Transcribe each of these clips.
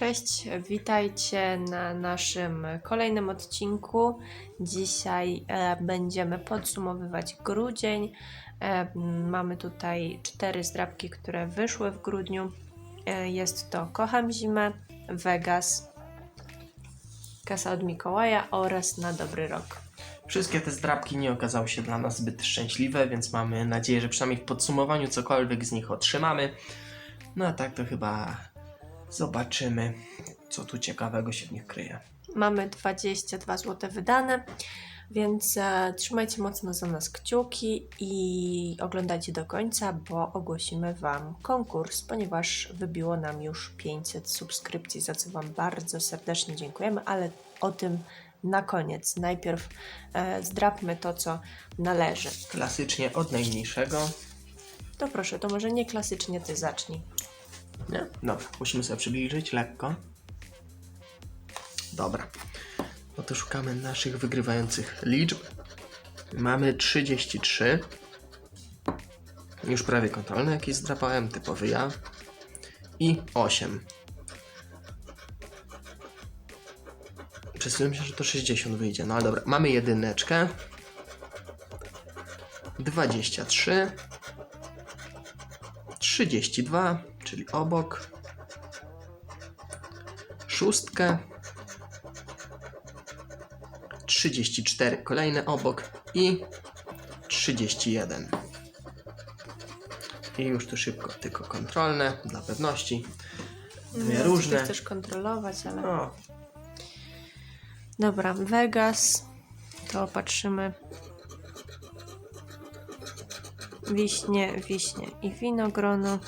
Cześć, witajcie na naszym kolejnym odcinku. Dzisiaj e, będziemy podsumowywać grudzień. E, mamy tutaj cztery zdrabki, które wyszły w grudniu. E, jest to Kocham Zimę, Vegas, Kasa od Mikołaja oraz Na Dobry Rok. Wszystkie te zdrabki nie okazały się dla nas zbyt szczęśliwe, więc mamy nadzieję, że przynajmniej w podsumowaniu cokolwiek z nich otrzymamy. No a tak to chyba zobaczymy, co tu ciekawego się w nich kryje. Mamy 22 zł wydane, więc e, trzymajcie mocno za nas kciuki i oglądajcie do końca, bo ogłosimy Wam konkurs, ponieważ wybiło nam już 500 subskrypcji, za co Wam bardzo serdecznie dziękujemy, ale o tym na koniec. Najpierw e, zdrabmy to, co należy. Klasycznie od najmniejszego. To proszę, to może nie klasycznie Ty zacznij. Nie? Dobra, musimy sobie przybliżyć lekko. Dobra. No to szukamy naszych wygrywających liczb. Mamy 33. Już prawie kontrolne jakieś zdrapałem, typowy ja. I 8. Przesułem się, że to 60 wyjdzie. No ale dobra, mamy jedyneczkę. 23. 32, czyli obok. Szóstkę. 34, kolejny obok. I 31. I już tu szybko, tylko kontrolne, dla pewności. Dwie No, różne. Ty chcesz kontrolować, ale... O, Dobra, Vegas. To patrzymy. Wiśnie, wiśnie i winogrono.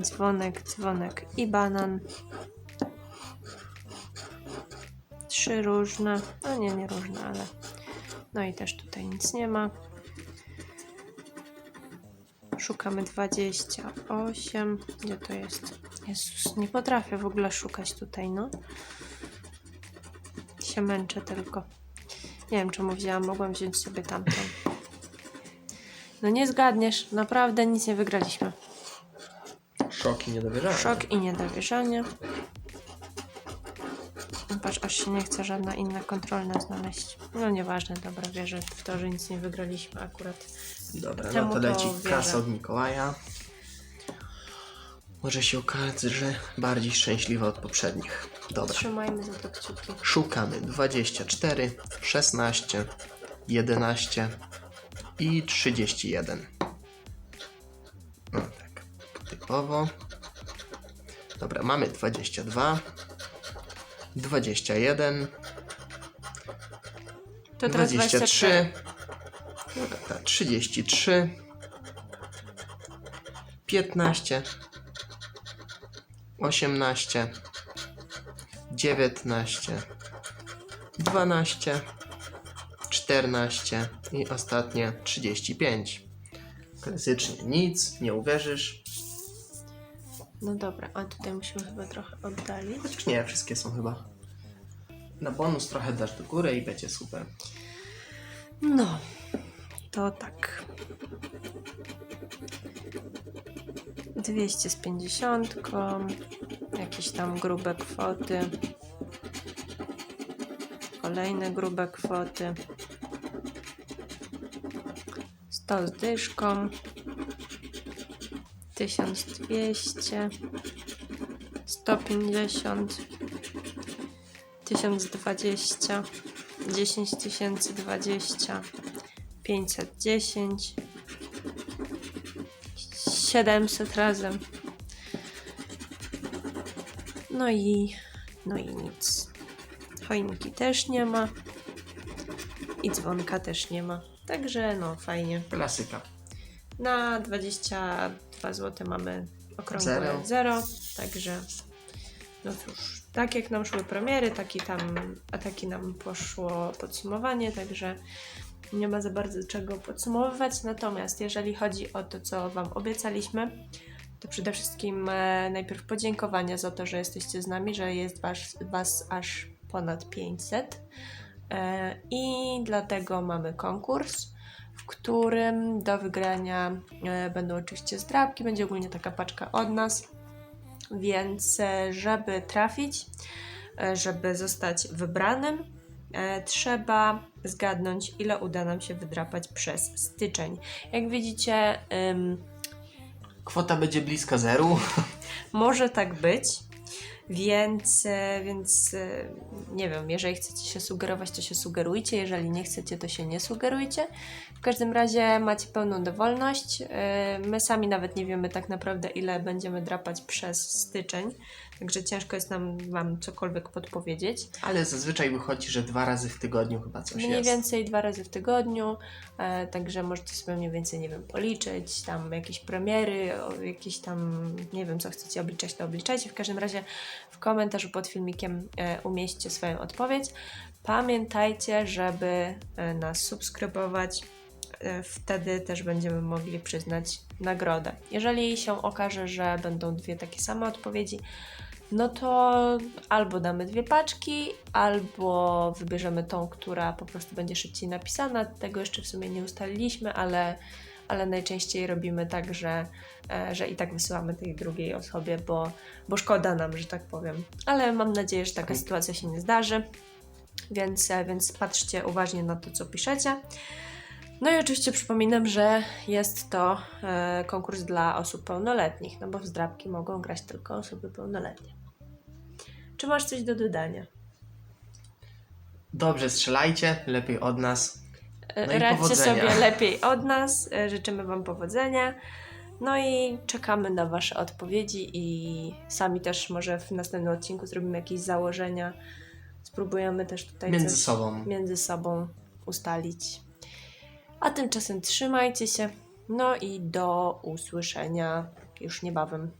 Dzwonek, dzwonek i banan. Trzy różne. No nie, nie różne, ale. No i też tutaj nic nie ma. Szukamy 28. Gdzie to jest? Jezus, nie potrafię w ogóle szukać tutaj, no się męczę tylko. Nie wiem, czemu wzięłam, mogłam wziąć sobie tamtą. No nie zgadniesz, naprawdę nic nie wygraliśmy. szok i niedowierzanie. Szok i niedowierzanie. No Patrz, aż się nie chce żadna inna kontrolna znaleźć. No nieważne, dobra, wierzę w to, że nic nie wygraliśmy akurat. Dobra, Temu no to to leci wierzę. kasa od Mikołaja. Może się okazać, że bardziej szczęśliwa od poprzednich. Dobra. Trzymajmy za to kciuki. Szukamy 24, 16, 11 i 31. No tak, typowo. Dobra, mamy 22, 21, To teraz 23, Dobra, tak, 33, 15, 18, 19, 12, 14 i ostatnie 35. Klasycznie nic, nie uwierzysz. No dobra, a tutaj musimy chyba trochę oddalić. Chociaż nie, wszystkie są chyba. Na bonus trochę dasz do góry i będzie super. No, to tak. 200 z 50, jakieś tam grube kwoty. Kolejne grube kwoty. 100 z dyszką. 1200. 150. 1020. 10 tysięcy 20 510 700 razem no i no i nic choinki też nie ma i dzwonka też nie ma także no fajnie Klasyka. na 22 zł mamy okrągłe Zero. 0, także no cóż, tak jak nam szły premiery, taki tam, a taki nam poszło podsumowanie, także nie ma za bardzo czego podsumowywać. Natomiast jeżeli chodzi o to, co Wam obiecaliśmy, to przede wszystkim e, najpierw podziękowania za to, że jesteście z nami, że jest was, was aż ponad 500. E, I dlatego mamy konkurs, w którym do wygrania e, będą oczywiście zdrabki, będzie ogólnie taka paczka od nas. Więc e, żeby trafić, żeby zostać wybranym, trzeba zgadnąć, ile uda nam się wydrapać przez styczeń. Jak widzicie, Kwota będzie bliska zeru. może tak być. Więc, więc e, nie wiem, jeżeli chcecie się sugerować, to się sugerujcie, jeżeli nie chcecie, to się nie sugerujcie. W każdym razie macie pełną dowolność. E, My sami nawet nie wiemy tak naprawdę, ile będziemy drapać przez styczeń, także ciężko jest nam Wam cokolwiek podpowiedzieć. Ale zazwyczaj wychodzi, że dwa razy w tygodniu chyba coś Mniej jest. więcej dwa razy w tygodniu, e, także możecie sobie mniej więcej, nie wiem, policzyć, tam jakieś premiery, o, jakieś tam, nie wiem, co chcecie obliczać, to obliczajcie. W każdym razie w komentarzu pod filmikiem e, umieśćcie swoją odpowiedź. Pamiętajcie, żeby e, nas subskrybować, e, wtedy też będziemy mogli przyznać nagrodę. Jeżeli się okaże, że będą dwie takie same odpowiedzi, no to albo damy dwie paczki, albo wybierzemy tą, która po prostu będzie szybciej napisana. Tego jeszcze w sumie nie ustaliliśmy, ale, ale najczęściej robimy tak, że, e, że i tak wysyłamy tej drugiej osobie, bo, bo szkoda nam, że tak powiem. Ale mam nadzieję, że taka Tak. sytuacja się nie zdarzy, więc, e, więc patrzcie uważnie na to, co piszecie. No i oczywiście przypominam, że jest to e, konkurs dla osób pełnoletnich, no bo w zdrabki mogą grać tylko osoby pełnoletnie. Czy masz coś do dodania? Dobrze strzelajcie, lepiej od nas. E, No i Radźcie sobie lepiej od nas, e, życzymy Wam powodzenia. No i czekamy na Wasze odpowiedzi i sami też może w następnym odcinku zrobimy jakieś założenia. Spróbujemy też tutaj Między coś sobą. między sobą ustalić. A tymczasem trzymajcie się. No i do usłyszenia już niebawem.